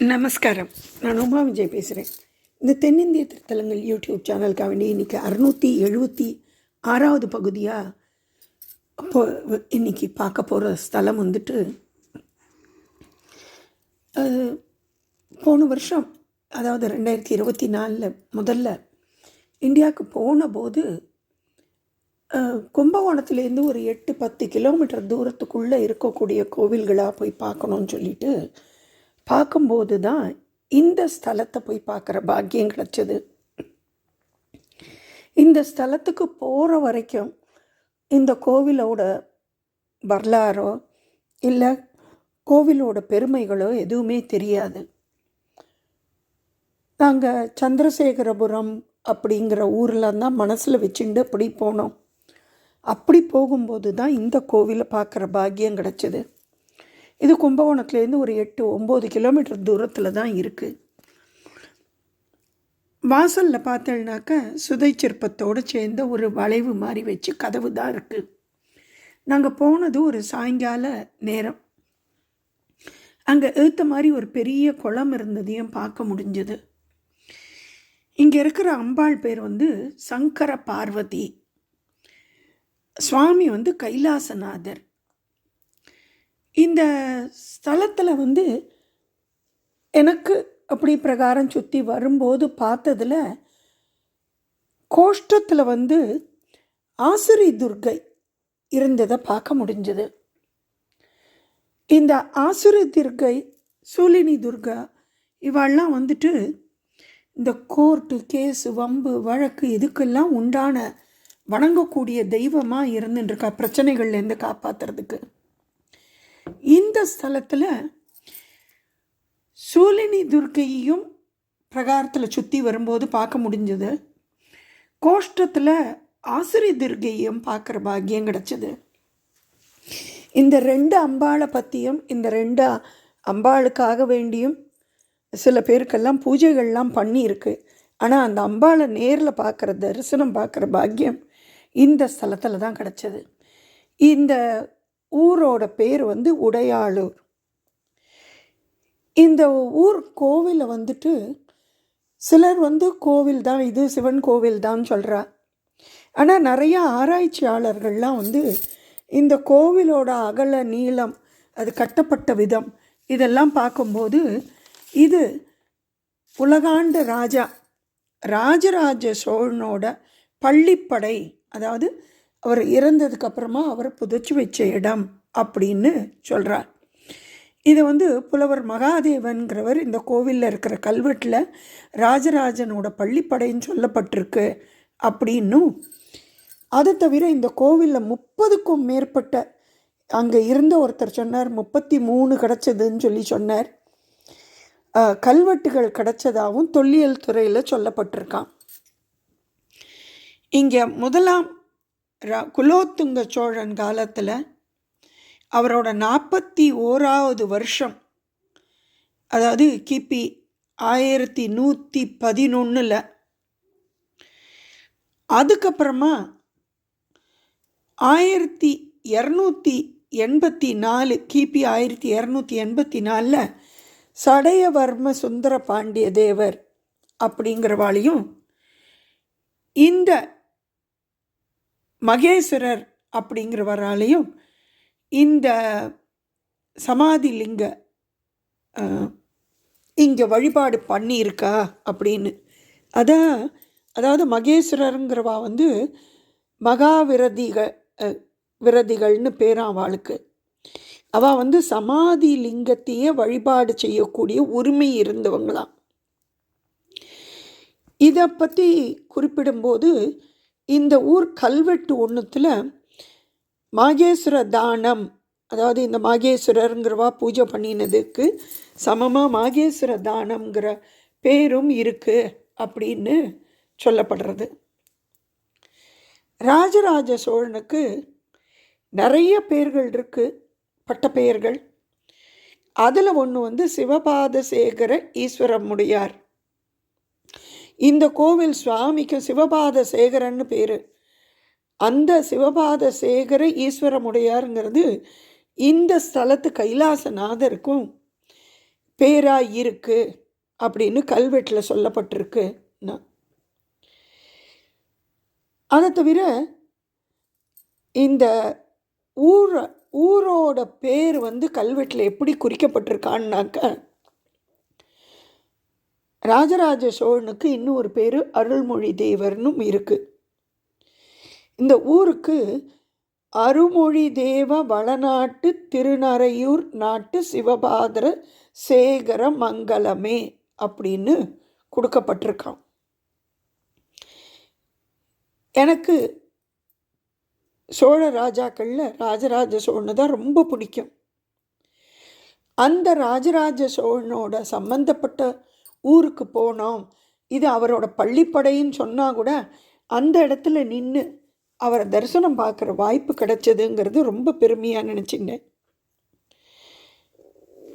நமஸ்காரம். நான் உமா விஜய் பேசுகிறேன் இந்த தென்னிந்திய திருத்தலங்கள் யூடியூப் சேனலுக்காக வேண்டி இன்றைக்கி அறுநூற்றி எழுபத்தி ஆறாவது பகுதியாக அப்போ இன்றைக்கி பார்க்க போகிற ஸ்தலம் வந்துட்டு போன வருஷம் அதாவது ரெண்டாயிரத்தி இருபத்தி நாலில் முதல்ல இந்தியாவுக்கு போன போது கும்பகோணத்துலேருந்து ஒரு எட்டு பத்து கிலோமீட்டர் தூரத்துக்குள்ளே இருக்கக்கூடிய கோவில்களாக போய் பார்க்கணுன்னு சொல்லிட்டு பார்க்கும்போது தான் இந்த ஸ்தலத்தை போய் பார்க்குற பாக்கியம் கிடச்சிது. இந்த ஸ்தலத்துக்கு போகிற வரைக்கும் இந்த கோவிலோட வரலாறோ இல்லை கோவிலோட பெருமைகளோ எதுவுமே தெரியாது. நாங்கள் சந்திரசேகரபுரம் அப்படிங்கிற ஊரில் தான் மனசில் வச்சுட்டு அப்படி போனோம். அப்படி போகும்போது தான் இந்த கோவிலை பார்க்குற பாக்கியம் கிடச்சிது. இது கும்பகோணத்துலேருந்து ஒரு எட்டு ஒம்பது கிலோமீட்டர் தூரத்தில் தான் இருக்குது வாசலில் பார்த்தேன்னாக்க சுதை சிற்பத்தோடு சேர்ந்த ஒரு வளைவு மாதிரி வச்சு கதவு தான் இருக்குது நாங்கள் போனது ஒரு சாயங்கால நேரம். அங்கே ஏற்ற மாதிரி ஒரு பெரிய குளம் இருந்ததையும் பார்க்க முடிஞ்சது. இங்கே இருக்கிற அம்பாள் பேர் வந்து சங்கர பார்வதி சுவாமி வந்து கைலாசநாதர். இந்த ஸ்தலத்தில் வந்து எனக்கு அப்படி பிரகாரம் சுற்றி வரும்போது பார்த்ததில் கோஷ்டத்தில் வந்து ஆசுரி துர்க்கை இருந்ததை பார்க்க முடிஞ்சது. இந்த ஆசுரி துர்க்கை சூலினி துர்கா இவாள்லாம் வந்துட்டு இந்த கோர்ட்டு கேஸு வம்பு வழக்கு இதுக்கெல்லாம் உண்டான வணங்கக்கூடிய தெய்வமாக இருந்துட்டுருக்கா பிரச்சனைகள்லேருந்து காப்பாற்றுறதுக்கு இந்த ஸ்தலத்தில் சூலினி துர்க்கையையும் பிரகாரத்தில் சுற்றி வரும்போது பார்க்க முடிஞ்சது. கோஷ்டத்தில் ஆசிரி துர்க்கையும் பார்க்குற பாக்கியம் கிடச்சிது. இந்த ரெண்டு அம்பாளை பற்றியும் இந்த ரெண்டு அம்பாளுக்காக வேண்டியும் சில பேருக்கெல்லாம் பூஜைகள்லாம் பண்ணியிருக்கு. ஆனால் அந்த அம்பாளை நேரில் பார்க்குற தரிசனம் பார்க்குற பாக்கியம் இந்த ஸ்தலத்தில் தான் கிடச்சிது. இந்த ஊரோட பேர் வந்து உடையாளூர். இந்த ஊர் கோவிலை வந்துட்டு சிலர் வந்து கோவில் தான் இது சிவன் கோவில் தான் சொல்கிறா ஆனால் நிறையா ஆராய்ச்சியாளர்கள்லாம் வந்து இந்த கோவிலோட அகல நீளம் அது கட்டப்பட்ட விதம் இதெல்லாம் பார்க்கும்போது இது உலகாண்ட ராஜா ராஜராஜ சோழனோட பள்ளிப்படை அதாவது அவர் இறந்ததுக்கு அப்புறமா அவரை புதைச்சி வச்ச இடம் அப்படின்னு சொல்கிறார் இதை வந்து புலவர் மகாதேவன்கிறவர் இந்த கோவிலில் இருக்கிற கல்வெட்டில் ராஜராஜனோட பள்ளிப்படைன்னு சொல்லப்பட்டிருக்கு அப்படின்னும் அதை தவிர இந்த கோவிலில் முப்பதுக்கும் மேற்பட்ட அங்கே இருந்த ஒருத்தர் சொன்னார் முப்பத்தி மூணு கிடச்சதுன்னு சொல்லி சொன்னார். கல்வெட்டுகள் கிடச்சதாகவும் தொல்லியல் துறையில் சொல்லப்பட்டிருக்கான். இங்கே முதலாம் ரா குலோத்துங்க சோழன் காலத்தில் அவரோட நாற்பத்தி ஓராவது வருஷம் அதாவது கிபி ஆயிரத்தி நூற்றி பதினொன்றில் அதுக்கப்புறமா ஆயிரத்தி இரநூத்தி எண்பத்தி நாலு கிபி ஆயிரத்தி இரநூத்தி எண்பத்தி நாலில் சடையவர்ம சுந்தர பாண்டிய தேவர் அப்படிங்கிறவாளையும் இந்த மகேஸ்வரர் அப்படிங்கிறவராலையும் இந்த சமாதி லிங்க இங்கே வழிபாடு பண்ணியிருக்கா அப்படின்னு. அதான் அதாவது மகேஸ்வரருங்கிறவா வந்து மகாவிரதிக விரதிகள்னு பேரான் அவளுக்கு. அவள் வந்து சமாதி லிங்கத்தையே வழிபாடு செய்யக்கூடிய உரிமை இருந்தவங்களாம். இதை பற்றி குறிப்பிடும்போது இந்த ஊர் கல்வெட்டு ஒன்றுத்தில் மாகேஸ்வர தானம் அதாவது இந்த மாகேஸ்வரருங்கிறவா பூஜை பண்ணினதுக்கு சமமாக மாகேஸ்வர தானம்ங்கிற பேரும் இருக்குது அப்படின்னு சொல்லப்படுறது. ராஜராஜ சோழனுக்கு நிறைய பேர்கள் இருக்குது பட்டப்பெயர்கள் அதில் ஒன்று வந்து சிவபாதசேகர ஈஸ்வரமுடையார் இந்த கோவில் சுவாமிக்கு சிவபாத சேகரன்னு பேர். அந்த சிவபாத சேகர ஈஸ்வரமுடையாருங்கிறது இந்த ஸ்தலத்து கைலாசநாதருக்கும் பேராக இருக்கு அப்படின்னு கல்வெட்டில் சொல்லப்பட்டிருக்கு அதை தவிர இந்த ஊர் ஊரோட பேர் வந்து கல்வெட்டில் எப்படி குறிக்கப்பட்டிருக்கான்னாக்க ராஜராஜ சோழனுக்கு இன்னும் ஒரு பேர் அருள்மொழி தேவர்னும் இருக்குது இந்த ஊருக்கு அருமொழி தேவ வளநாட்டு திருநறையூர் நாட்டு சிவபாதர சேகர மங்கலமே அப்படின்னு கொடுக்கப்பட்டிருக்கான் எனக்கு சோழ ராஜாக்களில் ராஜராஜ சோழனை தான் ரொம்ப பிடிக்கும். அந்த ராஜராஜ சோழனோட சம்பந்தப்பட்ட ஊருக்கு போனோம். இது அவரோட பள்ளிப்படைன்னு சொன்னால் கூட அந்த இடத்துல நின்று அவரை தரிசனம் பார்க்குற வாய்ப்பு கிடைச்சதுங்கிறது ரொம்ப பெருமையாக நினச்சிங்க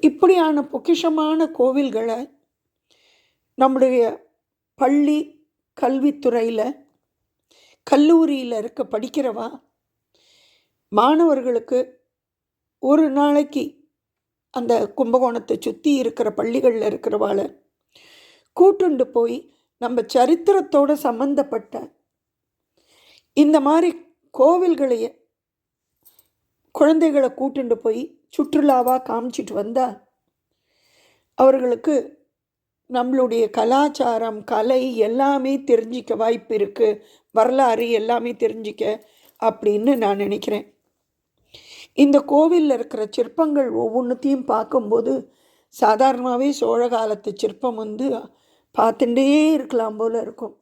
இப்படியான பொக்கிஷமான கோவில்களை நம்முடைய பள்ளி கல்வித்துறையில் கல்லூரியில் இருக்க படிக்கிறவா மாணவர்களுக்கு ஒரு நாளைக்கு அந்த கும்பகோணத்தை சுற்றி இருக்கிற பள்ளிகளில் இருக்கிறவாளை கூட்டுண்டு போய் நம்ம சரித்திரத்தோடு சம்மந்தப்பட்ட இந்த மாதிரி கோவில்களையே குழந்தைகளை கூட்டுண்டு போய் சுற்றுலாவாக காமிச்சிட்டு வந்தால் அவர்களுக்கு நம்மளுடைய கலாச்சாரம் கலை எல்லாமே தெரிஞ்சிக்க வாய்ப்பு இருக்குது வரலாறு எல்லாமே தெரிஞ்சிக்க அப்படின்னு நான் நினைக்கிறேன். இந்த கோவிலில் இருக்கிற சிற்பங்கள் ஒவ்வொன்றுத்தையும் பார்க்கும்போது சாதாரணமாகவே சோழ காலத்து சிற்பம் வந்து பார்த்துட்டே இருக்கலாம் போல் இருக்கும்.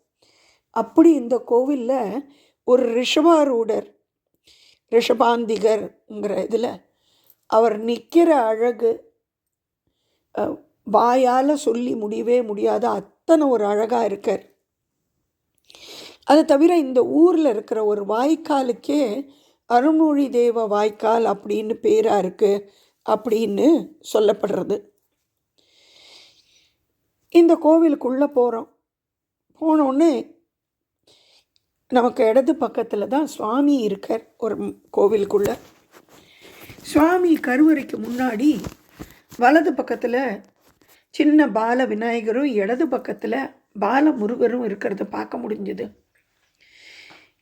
அப்படி இந்த கோவிலில் ஒரு ரிஷபாரூடர் ரிஷபாந்திகர்ங்கிற இதில் அவர் நிற்கிற அழகு வாயால் சொல்லி முடியவே முடியாத அத்தனை ஒரு அழகாக இருக்கார். அதை தவிர இந்த ஊரில் இருக்கிற ஒரு வாய்க்காலுக்கே அருள்மொழி தேவ வாய்க்கால் அப்படின்னு பேராக இருக்குது அப்படின்னு சொல்லப்படுறது. இந்த கோவிலுக்குள்ளே போகிறோம் போனோடனே நமக்கு இடது பக்கத்தில் தான் சுவாமி இருக்கார் ஒரு கோவிலுக்குள்ளே. சுவாமி கருவறைக்கு முன்னாடி வலது பக்கத்தில் சின்ன பால விநாயகரும் இடது பக்கத்தில் பால முருகரும் இருக்கிறத பார்க்க முடிஞ்சது.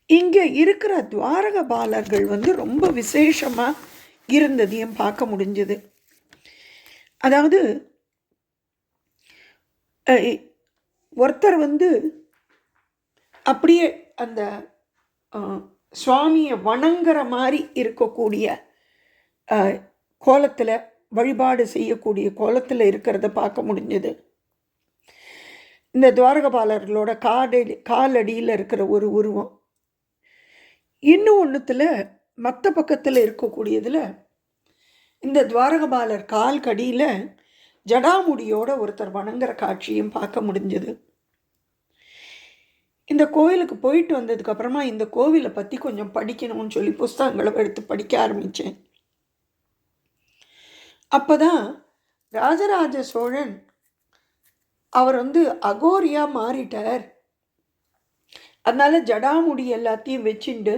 இங்கே இருக்கிற துவாரக பாலர்கள் வந்து ரொம்ப விசேஷமாக இருந்ததையும் பார்க்க முடிஞ்சது. அதாவது ஒருத்தர் வந்து அப்படியே அந்த சுவாமியை வணங்குற மாதிரி இருக்கக்கூடிய கோலத்தில் வழிபாடு செய்யக்கூடிய கோலத்தில் இருக்கிறத பார்க்க முடிஞ்சது. இந்த துவாரகபாலர்களோட காடடி காலடியில் இருக்கிற ஒரு உருவம். இன்னும் ஒன்றுத்தில் மற்ற பக்கத்தில் இருக்கக்கூடியதில் இந்த துவாரகபாலர் கால் கடியில் ஜடாமுடியோட ஒருத்தர் வணங்குற காட்சியும் பார்க்க முடிஞ்சது. இந்த கோவிலுக்கு போயிட்டு வந்ததுக்கப்புறமா இந்த கோவிலை பற்றி கொஞ்சம் படிக்கணும்னு சொல்லி புஸ்தகங்களை எடுத்து படிக்க ஆரம்பித்தேன் அப்போ தான் ராஜராஜ சோழன் அவர் வந்து அகோரியா மாறிட்டார். அதனால் ஜடாமுடி எல்லாத்தையும் வச்சுண்டு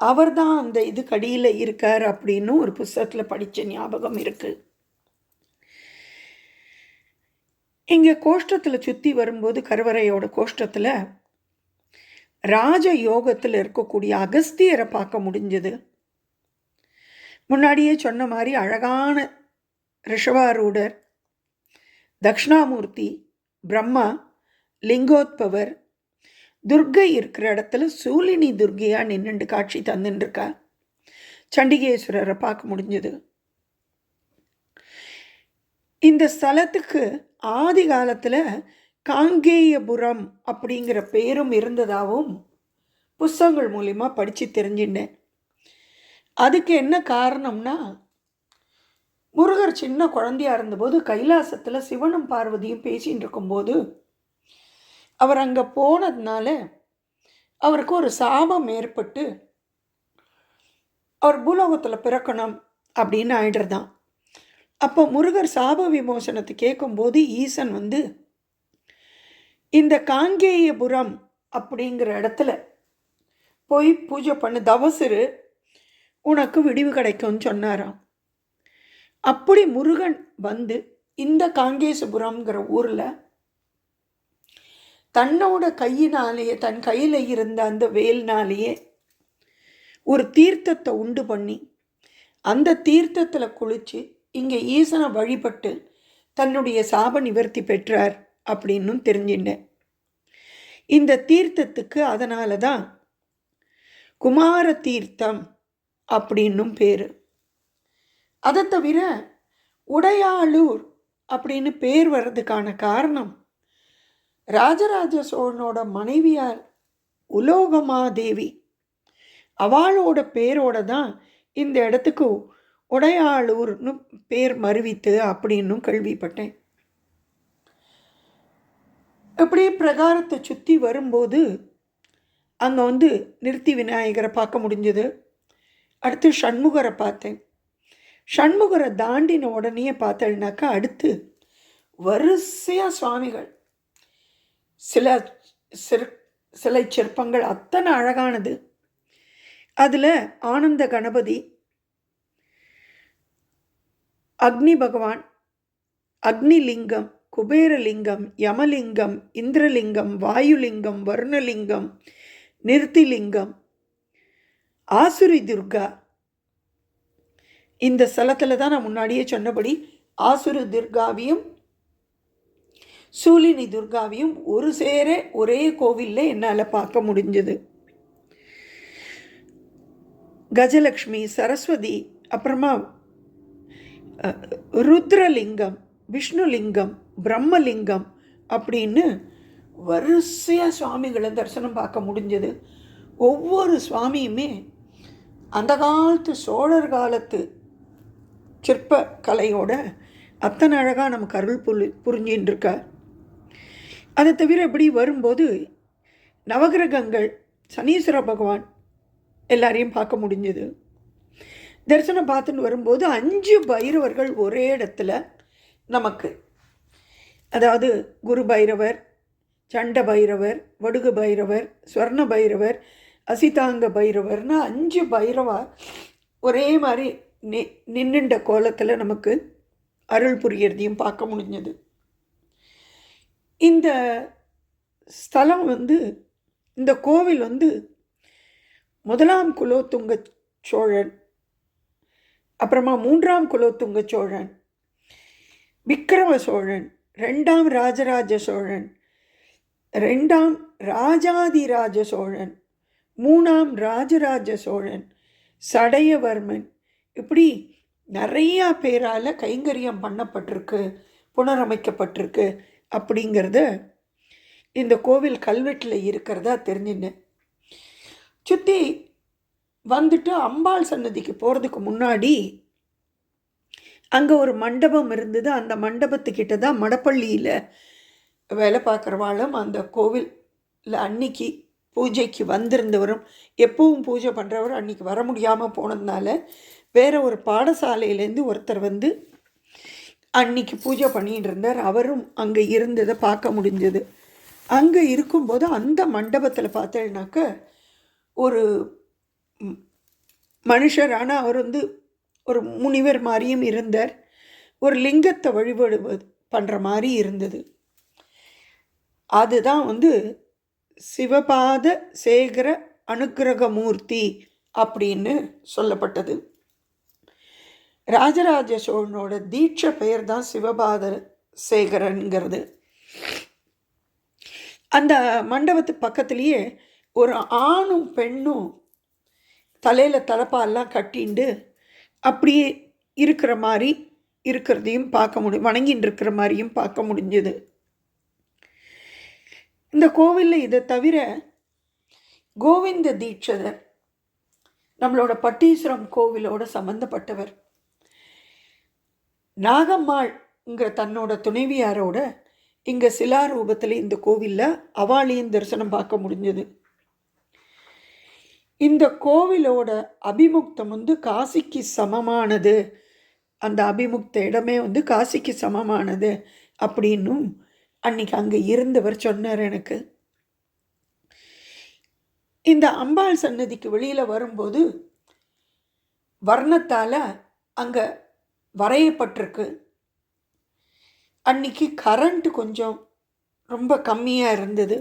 அவர் தான் அந்த இது கடியில் இருக்கார் அப்படின்னு ஒரு புஸ்தகத்தில் படித்த ஞாபகம் இருக்குது இங்கே கோஷ்டத்தில் சுற்றி வரும்போது கருவறையோட கோஷ்டத்தில் ராஜ யோகத்தில் இருக்கக்கூடிய அகஸ்தியரை பார்க்க முடிஞ்சது. முன்னாடியே சொன்ன மாதிரி அழகான ரிஷவாரூடர் தக்ஷணாமூர்த்தி பிரம்மா லிங்கோத்பவர் துர்கை இருக்கிற இடத்துல சூலினி துர்கையாக நின்றுண்டு காட்சி தந்துட்டுருக்கா சண்டிகேஸ்வரரை பார்க்க முடிஞ்சது. இந்த ஸ்தலத்துக்கு ஆதி காலத்தில் காங்கேயபுரம் அப்படிங்கிற பேரும் இருந்ததாகவும் புஸ்தகங்கள் மூலிமா படித்து தெரிஞ்சிட்டேன் அதுக்கு என்ன காரணம்னா முருகர் சின்ன குழந்தையாக இருந்தபோது கைலாசத்தில் சிவனும் பார்வதியும் பேசின்னு இருக்கும்போது அவர் அங்கே போனதுனால அவருக்கு ஒரு சாபம் ஏற்பட்டு அவர் பூலோகத்தில் பிறக்கணும் அப்படின்னு ஆயிடுறதான் அப்போ முருகர் சாப விமோசனத்தை கேட்கும்போது ஈசன் வந்து இந்த காங்கேயபுரம் அப்படிங்கிற இடத்துல போய் பூஜை பண்ணு தவசுரு உனக்கு விடிவு கிடைக்கும்னு சொன்னாராம். அப்படி முருகன் வந்து இந்த காங்கேசபுரம்ங்கிற ஊரில் தன்னோட கையினாலேயே தன் கையில் இருந்த அந்த வேல்னாலேயே ஒரு தீர்த்தத்தை உண்டு பண்ணி அந்த தீர்த்தத்தில் குளித்து இங்கே ஈசனை வழிபட்டு தன்னுடைய சாப நிவர்த்தி பெற்றார் அப்படின்னும் தெரிஞ்சிட்டேன். இந்த தீர்த்தத்துக்கு அதனால தான் குமார தீர்த்தம் அப்படின்னும் பேர். அதை தவிர உடையாளூர் அப்படின்னு பேர் வர்றதுக்கான காரணம் ராஜராஜ சோழனோட மனைவியார் உலோகமாதேவி. அவளோட பேரோட தான் இந்த இடத்துக்கு உடையாளூர்னு பேர் மருவித்து அப்படின்னும் கேள்விப்பட்டேன். அப்படியே பிரகாரத்தை சுற்றி வரும்போது அங்கே வந்து நிறுத்தி விநாயகரை பார்க்க முடிஞ்சது. அடுத்து ஷண்முகரை பார்த்தேன். ஷண்முகரை தாண்டின உடனே பார்த்தேன்னாக்கா அடுத்து வரிசையாக சுவாமிகள். சில சிற் சிலை சிற்பங்கள் அத்தனை அழகானது. அதில் ஆனந்த கணபதி அக்னி பகவான் அக்னிலிங்கம் குபேரலிங்கம் யமலிங்கம் இந்திரலிங்கம் வாயுலிங்கம் வருணலிங்கம் நிறுத்திலிங்கம் ஆசுரி துர்கா. இந்த ஸ்தலத்தில் தான் நான் முன்னாடியே சொன்னபடி ஆசுரு துர்காவையும் சூலினி துர்காவையும் ஒரு சேர ஒரே கோவிலில் என்னால் பார்க்க முடிஞ்சது. கஜலக்ஷ்மி சரஸ்வதி அப்புறமா ருத்ரலிங்கம் விஷ்ணுலிங்கம் பிரம்மலிங்கம் அப்படின்னு வரிசையாக சுவாமிகளை தரிசனம் பார்க்க முடிஞ்சது. ஒவ்வொரு சுவாமியுமே அந்த காலத்து சோழர் காலத்து சிற்ப கலையோட அத்தனை அழகாக நமக்கு அருள் புரி புரிஞ்சின்னு இருக்கார் அதை தவிர இப்படி வரும்போது நவகிரகங்கள் சனீஸ்வர பகவான் எல்லாரையும் பார்க்க முடிஞ்சது. தரிசனம் பார்த்துன்னு வரும்போது அஞ்சு பைரவர்கள் ஒரே இடத்துல நமக்கு. அதாவது குரு பைரவர் சண்ட பைரவர் வடுகு பைரவர் ஸ்வர்ண பைரவர் அசிதாங்க பைரவர்னு அஞ்சு பைரவா ஒரே மாதிரி நி நின்னுண்ட கோலத்தில் நமக்கு அருள் புரியறதையும் பார்க்க முடிஞ்சது. இந்த ஸ்தலம் வந்து இந்த கோவில் வந்து முதலாம் குலோத்துங்க சோழன் அப்புறமா மூன்றாம் குலோத்துங்க சோழன் விக்ரம சோழன் ரெண்டாம் ராஜராஜ சோழன் ரெண்டாம் ராஜாதிராஜ சோழன் மூணாம் ராஜராஜ சோழன் சடையவர்மன். இப்படி நிறையா பேரால் கைங்கரியம் பண்ணப்பட்டிருக்கு புனரமைக்கப்பட்டிருக்கு அப்படிங்கிறத இந்த கோவில் கல்வெட்டில் இருக்கிறதா தெரிஞ்சுன்னு. சுற்றி வந்துட்டு அம்பாள் சன்னதிக்கு போகிறதுக்கு முன்னாடி அங்கே ஒரு மண்டபம் இருந்தது. அந்த மண்டபத்துக்கிட்ட தான் மடப்பள்ளியில் வேலை பார்க்குறவாளும் அந்த கோவிலில் அன்னைக்கு பூஜைக்கு வந்திருந்தவரும் எப்பவும் பூஜை பண்ணுறவர் அன்றைக்கி வர முடியாமல் போனதுனால வேறு ஒரு பாடசாலையிலேருந்து ஒருத்தர் வந்து அன்னைக்கு பூஜை பண்ணிட்டு இருந்தார். அவரும் அங்கே இருந்ததை பார்க்க முடிஞ்சது. அங்கே இருக்கும்போது அந்த மண்டபத்தில் பார்த்தேன்னாக்க ஒரு மனுஷர் ஆனால் அவர் வந்து ஒரு முனிவர் மாதிரியும் இருந்தார். ஒரு லிங்கத்தை வழிபாடு பண்ணுற மாதிரி இருந்தது. அதுதான் வந்து சிவபாத சேகர அனுகிரகமூர்த்தி அப்படின்னு சொல்லப்பட்டது. ராஜராஜ சோழனோட தீட்ச பெயர் தான் சிவபாத சேகரன்கிறது. அந்த மண்டபத்து பக்கத்துலேயே ஒரு ஆணும் பெண்ணும் தலையில் தலப்பாலாம் கட்டிண்டு அப்படியே இருக்கிற மாதிரி இருக்கிறதையும் பார்க்க முடியும் வணங்கின்னு இருக்கிற மாதிரியும் பார்க்க முடிஞ்சது. இந்த கோவிலில் இதை தவிர கோவிந்த தீட்சதர் நம்மளோட பட்டீஸ்வரம் கோவிலோட சம்மந்தப்பட்டவர் நாகம்மாள்ங்கிற தன்னோட துணைவியாரோட இங்கே சிலாரூபத்தில் இந்த கோவிலில் அவாளியும் தரிசனம் பார்க்க முடிஞ்சது. இந்த கோவிலோட அபிமுக்தம் வந்து காசிக்கு சமமானது. அந்த அபிமுக்த இடமே வந்து காசிக்கு சமமானது அப்படின்னும் அன்னைக்கு அங்கே இருந்தவர் சொன்னார் எனக்கு. இந்த அம்பாள் சன்னதிக்கு வெளியில் வரும்போது வர்ணத்தால் அங்கே வரையப்பட்டிருக்கு. அன்னைக்கு கரண்ட்டு கொஞ்சம் ரொம்ப கம்மியாக இருந்தது.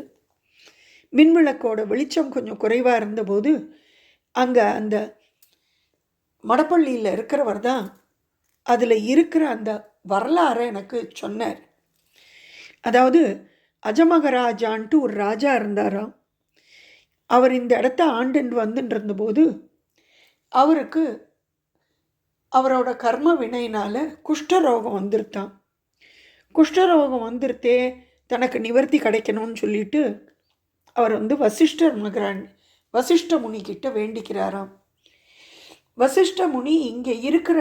மின்விளக்கோட வெளிச்சம் கொஞ்சம் குறைவாக இருந்தபோது அங்கே அந்த மடப்பள்ளியில் இருக்கிறவர் தான் அதில் இருக்கிற அந்த வரலாறை எனக்கு சொன்னார். அதாவது அஜமகராஜான்ட்டு ஒரு ராஜா இருந்தாராம். அவர் இந்த இடத்த ஆண்டுன்னு வந்துட்டு இருந்தபோது அவருக்கு அவரோட கர்ம வினையினால் குஷ்டரோகம் வந்துருத்தான். குஷ்டரோகம் வந்துருத்தே தனக்கு நிவர்த்தி கிடைக்கணும்னு சொல்லிட்டு அவர் வந்து வசிஷ்டர் மகரான் வசிஷ்ட முனி கிட்ட வேண்டிக்கிறாராம். வசிஷ்ட முனி இங்கே இருக்கிற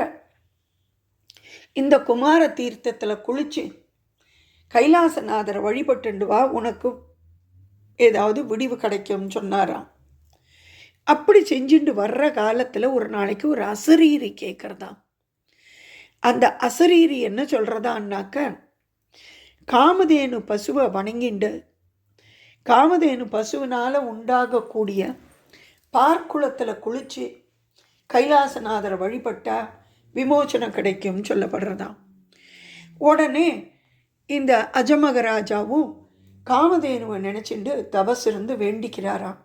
இந்த குமார தீர்த்தத்தில் குளித்து கைலாசநாதரை வழிபட்டுண்டு வா உனக்கு ஏதாவது விடிவு கிடைக்கும்னு சொன்னாராம். அப்படி செஞ்சுட்டு வர்ற காலத்தில் ஒரு நாளைக்கு ஒரு அசரீரி கேட்குறதாம் அந்த அசரீரி என்ன சொல்கிறதான்னாக்க காமதேனு பசுவை வணங்கிண்டு காமதேனு பசுவினால் உண்டாகக்கூடிய பார்க்குளத்தில் குளித்து கைலாசநாதரை வழிபட்டால் விமோச்சனம் கிடைக்கும்னு சொல்லப்படுறதாம் உடனே இந்த அஜமகராஜாவும் காமதேனுவை நினச்சிண்டு தபஸ் இருந்து வேண்டிக்கிறாராம்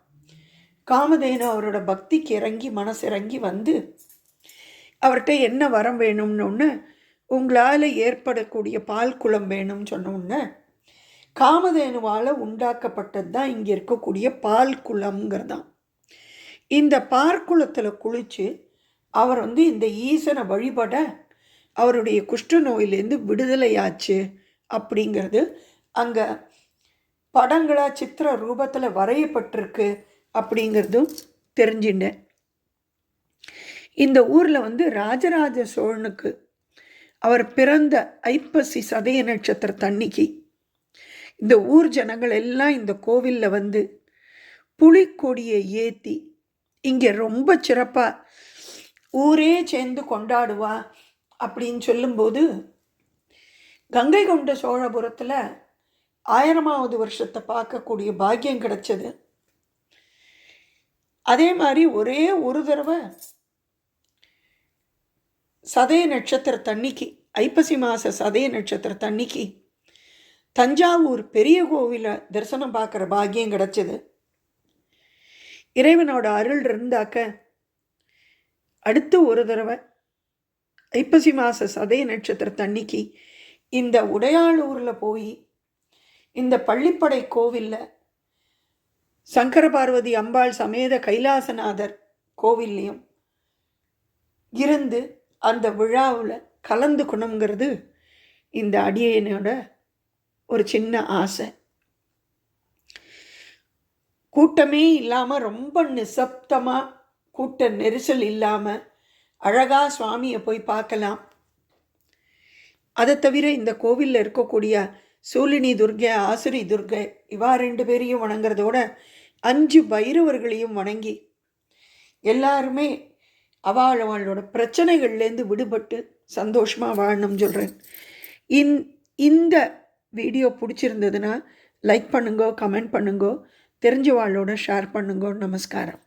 காமதேனு அவரோட பக்திக்கு இறங்கி மனசிறங்கி வந்து அவர்கிட்ட என்ன வரம் வேணும்னு ஒன்று உங்களால் ஏற்படக்கூடிய பால் குளம் வேணும்னு சொன்னோன்னே காமதேனுவால் உண்டாக்கப்பட்டது தான் இங்கே இருக்கக்கூடிய பால் குளம்ங்கிறதான். இந்த பார்க்குளத்தில் குளித்து அவர் வந்து இந்த ஈசனை வழிபட அவருடைய குஷ்ட நோயிலேருந்து விடுதலையாச்சு அப்படிங்கிறது அங்கே படங்களாக சித்திர ரூபத்தில் வரையப்பட்டிருக்கு அப்படிங்கிறதும் தெரிஞ்சிட்டேன். இந்த ஊரில் வந்து ராஜராஜ சோழனுக்கு அவர் பிறந்த ஐப்பசி சதய நட்சத்திர தண்ணிக்கு இந்த ஊர் ஜனங்கள் எல்லாம் இந்த கோவிலில் வந்து புலிக்கொடியை ஏற்றி இங்கே ரொம்ப சிறப்பாக ஊரே சேர்ந்து கொண்டாடுவா அப்படின்னு சொல்லும்போது கங்கை கொண்ட சோழபுரத்தில் ஆயிரமாவது வருஷத்தை பார்க்கக்கூடிய பாக்கியம் கிடைச்சது. அதே மாதிரி ஒரே ஒரு தடவை சதய நட்சத்திர தண்ணிக்கு ஐப்பசி மாத சதய நட்சத்திர தண்ணிக்கு தஞ்சாவூர் பெரிய கோவிலை தரிசனம் பார்க்குற பாக்கியம் கிடச்சிது. இறைவனோட அருள் இருந்தாக்க அடுத்து ஒரு தடவை ஐப்பசி மாத சதய நட்சத்திர தண்ணிக்கு இந்த உடையாளூரில் போய் இந்த பள்ளிப்படை கோவிலில் சங்கர பார்வதி அம்பாள் சமேத கைலாசநாதர் கோவில்லையும் இருந்து அந்த விழாவில் கலந்துக்கணுங்கிறது இந்த அடியனோட ஒரு சின்ன ஆசை. கூட்டமே இல்லாமல் ரொம்ப நிசப்தமாக கூட்ட நெரிசல் இல்லாமல் அழகாக சுவாமியை போய் பார்க்கலாம். அதை தவிர இந்த கோவிலில் இருக்கக்கூடிய சூலினி துர்கை ஆசுரி துர்கை இவா ரெண்டு பேரையும் வணங்குறதோட அஞ்சு பைரவர்களையும் வணங்கி எல்லாருமே அவள் அவளோட பிரச்சனைகள்லேருந்து விடுபட்டு சந்தோஷமாக வாழணும்னு சொல்கிறேன் இந் இந்த வீடியோ பிடிச்சிருந்ததுன்னா லைக் பண்ணுங்கோ கமெண்ட் பண்ணுங்கோ. தெரிஞ்சவாளோட ஷேர் பண்ணுங்கோ. நமஸ்காரம்.